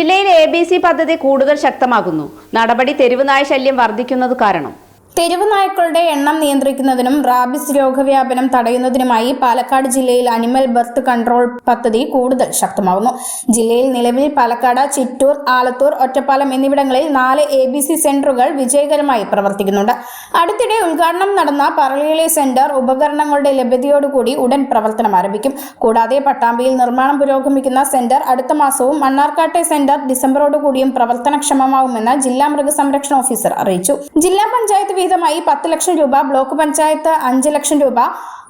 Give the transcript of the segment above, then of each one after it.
ജില്ലയിൽ A B C പദ്ധതി കൂടുതൽ ശക്തമാകുന്നു നടപടി തെരുവ് നായ ശല്യം വർദ്ധിക്കുന്നത് കാരണം. തെരുവ് നായ്ക്കളുടെ എണ്ണം നിയന്ത്രിക്കുന്നതിനും റാബിസ് രോഗവ്യാപനം തടയുന്നതിനുമായി പാലക്കാട് ജില്ലയിൽ അനിമൽ ബർത്ത് കൺട്രോൾ പദ്ധതി കൂടുതൽ ശക്തമാകുന്നു ജില്ലയിൽ നിലവിൽ പാലക്കാട് ചിറ്റൂർ ആലത്തൂർ ഒറ്റപ്പാലം എന്നിവിടങ്ങളിൽ നാല് എ ബി സി സെന്ററുകൾ വിജയകരമായി പ്രവർത്തിക്കുന്നുണ്ട്. അടുത്തിടെ ഉദ്ഘാടനം നടന്ന പറളിയിലെ സെന്റർ ഉപകരണങ്ങളുടെ ലഭ്യതയോടുകൂടി ഉടൻ പ്രവർത്തനം ആരംഭിക്കും. കൂടാതെ പട്ടാമ്പിയിൽ നിർമ്മാണം പുരോഗമിക്കുന്ന സെന്റർ അടുത്ത മാസവും മണ്ണാർക്കാട്ടെ സെന്റർ ഡിസംബറോടുകൂടിയും പ്രവർത്തനക്ഷമമാകുമെന്ന് ജില്ലാ മൃഗസംരക്ഷണ ഓഫീസർ അറിയിച്ചു. ജില്ലാ പഞ്ചായത്ത് വീതമായി പത്ത് ലക്ഷം രൂപ ബ്ലോക്ക് പഞ്ചായത്ത് അഞ്ച് ലക്ഷം രൂപ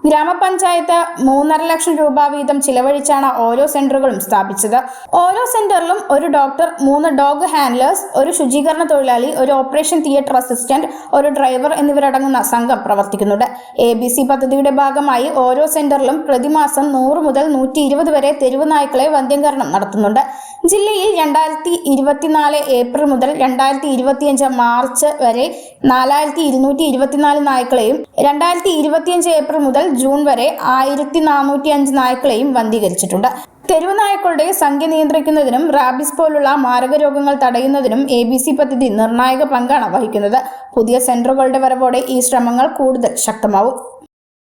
ഗ്രാമപഞ്ചായത്ത് മൂന്നര ലക്ഷം രൂപ വീതം ചിലവഴിച്ചാണ് ഓരോ സെന്ററുകളും സ്ഥാപിച്ചത്. ഓരോ സെന്ററിലും ഒരു ഡോക്ടർ മൂന്ന് ഡോഗ് ഹാൻഡ്ലേഴ്സ് ഒരു ശുചീകരണ തൊഴിലാളി ഒരു ഓപ്പറേഷൻ തിയേറ്റർ അസിസ്റ്റന്റ് ഒരു ഡ്രൈവർ എന്നിവരടങ്ങുന്ന സംഘം പ്രവർത്തിക്കുന്നുണ്ട്. എ ബി സി പദ്ധതിയുടെ ഭാഗമായി ഓരോ സെന്ററിലും പ്രതിമാസം നൂറ് മുതൽ നൂറ്റി ഇരുപത് വരെ തെരുവ് നായ്ക്കളെ വന്ധ്യംകരണം നടത്തുന്നുണ്ട്. ജില്ലയിൽ രണ്ടായിരത്തി ഇരുപത്തിനാല് ഏപ്രിൽ മുതൽ രണ്ടായിരത്തി ഇരുപത്തിയഞ്ച് മാർച്ച് വരെ നാലായിരത്തി ഇരുന്നൂറ്റി ഇരുപത്തിനാല് നായ്ക്കളെയും രണ്ടായിരത്തി ഇരുപത്തിയഞ്ച് ഏപ്രിൽ മുതൽ ജൂൺ വരെ ആയിരത്തി നാനൂറ്റി അഞ്ച് നായ്ക്കളെയും വന്ധീകരിച്ചിട്ടുണ്ട്. തെരുവ് നായ്ക്കളുടെ സംഖ്യ നിയന്ത്രിക്കുന്നതിനും റാബിസ് പോലുള്ള മാരക രോഗങ്ങൾ തടയുന്നതിനും എ ബി സി പദ്ധതി നിർണായക പങ്കാണ് വഹിക്കുന്നത്. പുതിയ സെന്ററുകളുടെ വരവോടെ ഈ ശ്രമങ്ങൾ കൂടുതൽ ശക്തമാവും.